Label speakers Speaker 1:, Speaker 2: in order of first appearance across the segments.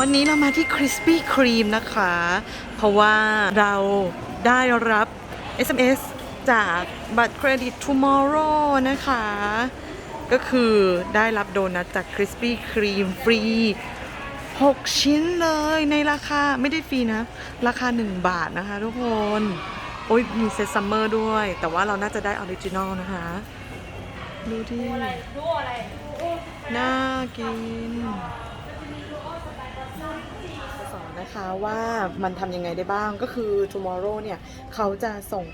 Speaker 1: วันนี้เรามาที่ Krispy Kreme นะคะ เพราะว่าเราได้รับ SMS จากบัตรเครดิต Tomorrow นะคะ ก็คือได้รับโดนัทจาก Krispy Kreme ฟรี 6 ชิ้นเลยในราคาไม่ได้ฟรีนะ ราคา 1 บาทนะคะทุกคน โอ้ยมีเซตซัมเมอร์ด้วย แต่ว่าเราน่าจะได้ออริจินอลนะคะ ดูที่น่ากิน อนนะคะว่ามันทำยังไงได้บ้างก็คือ tomorrow เนี่ยเขาจะส่ง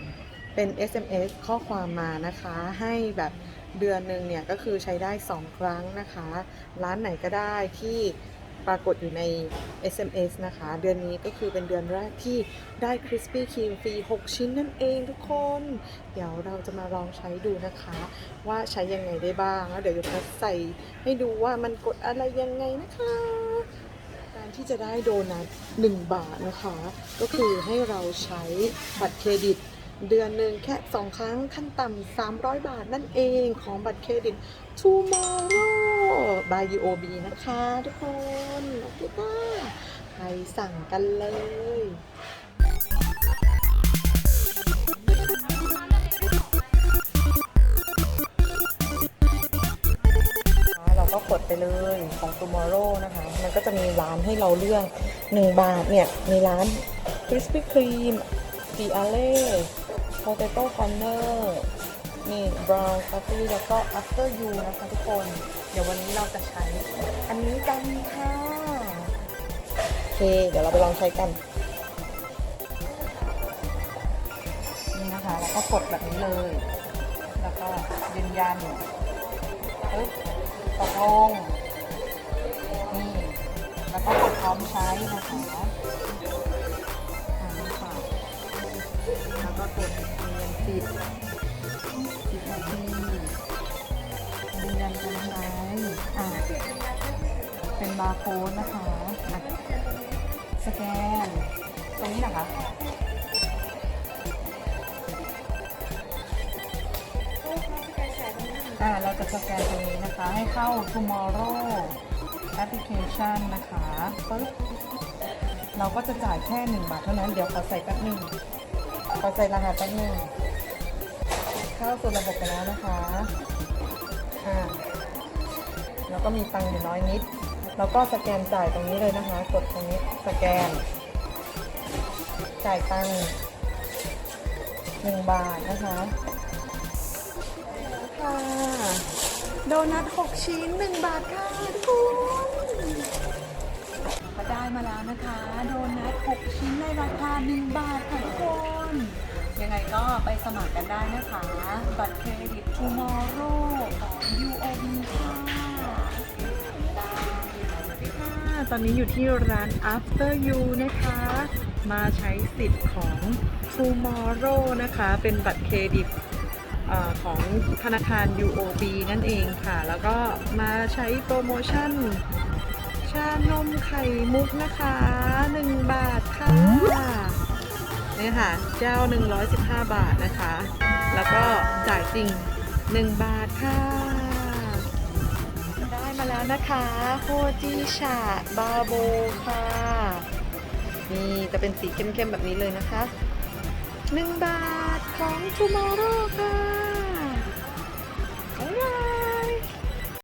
Speaker 1: เป็น SMS ข้อความมานะคะให้แบบเดือนหนึ่งเนี่ยก็คือใช้ได้ 2 ครั้งนะคะ ร้านไหนก็ได้ที่ปรากฏอยู่ใน SMS นะคะ เดือนนี้ก็คือเป็นเดือนแรกที่ได้ Krispy Kreme ฟรี 6 ชิ้นนั่นเองทุกคน เดี๋ยวเราจะมาลองใช้ดูนะคะ ว่าใช้ยังไงได้บ้าง แล้วเดี๋ยวจะใส่ให้ดูว่ามันกดอะไรยังไงนะคะ ที่จะได้โดนัท1บาทนะคะ ก็คือให้เราใช้บัตรเครดิต เดือนหนึ่งแค่ 2 ครั้งขั้นต่ำ300 บาทนั่นเองของบัตรเครดิต Tomorrow by UOB นะคะทุกคนโอเคค่ะไปสั่งกันเลย ของ Tomorrow นะคะ มันก็จะมีร้านให้เราเลือก 1 บาทเนี่ย มีร้าน Krispy Kreme ปีอาเล่ Potato Corner มี Brown Coffee แล้วก็ After You นะคะทุกคน เดี๋ยววันนี้เราจะใช้ อันนี้กันค่ะ โอเค เดี๋ยวเราไปลองใช้กัน นี่นะคะ แล้วก็กดแบบนี้เลย แล้วก็ยืนยันปึ๊บตกลง พร้อมใช้นะคะอ่านี่ค่ะแล้วก็กดเรียนปิดปิดนาทียืนยันการใช้อ่าเป็นบาร์โค้ดนะคะสแกนตรงนี้นะคะอ่าเราจะสแกนตรงนี้นะคะ ให้เข้า tomorrow application นะคะปึ๊บเราก็จะจ่ายแค่หนึ่งบาทเท่านั้น เดี๋ยวขอใส่แป๊บหนึ่งขอใส่รหัสแป๊บหนึ่งเข้าสู่ระบบไปแล้วนะคะอ่าแล้วก็มีตังค์อยู่น้อยนิด แล้วก็สแกนจ่ายตรงนี้เลยนะคะ กดตรงนี้สแกน จ่ายตังค์หนึ่งบาทนะคะค่ะโดนัท 6 ชิ้น 1 บาทค่ะ แล้วนะคะ โดนัท6ชิ้นในราคา 1 บาทค่ะทุกคน ยังไงก็ไปสมัครกันได้นะคะ บัตรเครดิต Tomorrow ของ UOB ค่ะตอนนี้อยู่ที่ร้าน After You นะคะ มาใช้สิทธิ์ของ Tomorrow นะคะ เป็นบัตรเครดิตอของธนาคาร UOB นั่นเองค่ะ แล้วก็มาใช้โปรโมชั่น ชานมไข่มุกนะคะ1บาทค่ะนี่ค่ะ เจ้า115บาทนะคะ แล้วก็จ่ายจริง1บาทค่ะ ได้มาแล้วนะคะโฮจิชาบาโบค่ะ นี่จะเป็นสีเข้มๆแบบนี้เลยนะคะ1บาทของ Tomorrow ค่ะ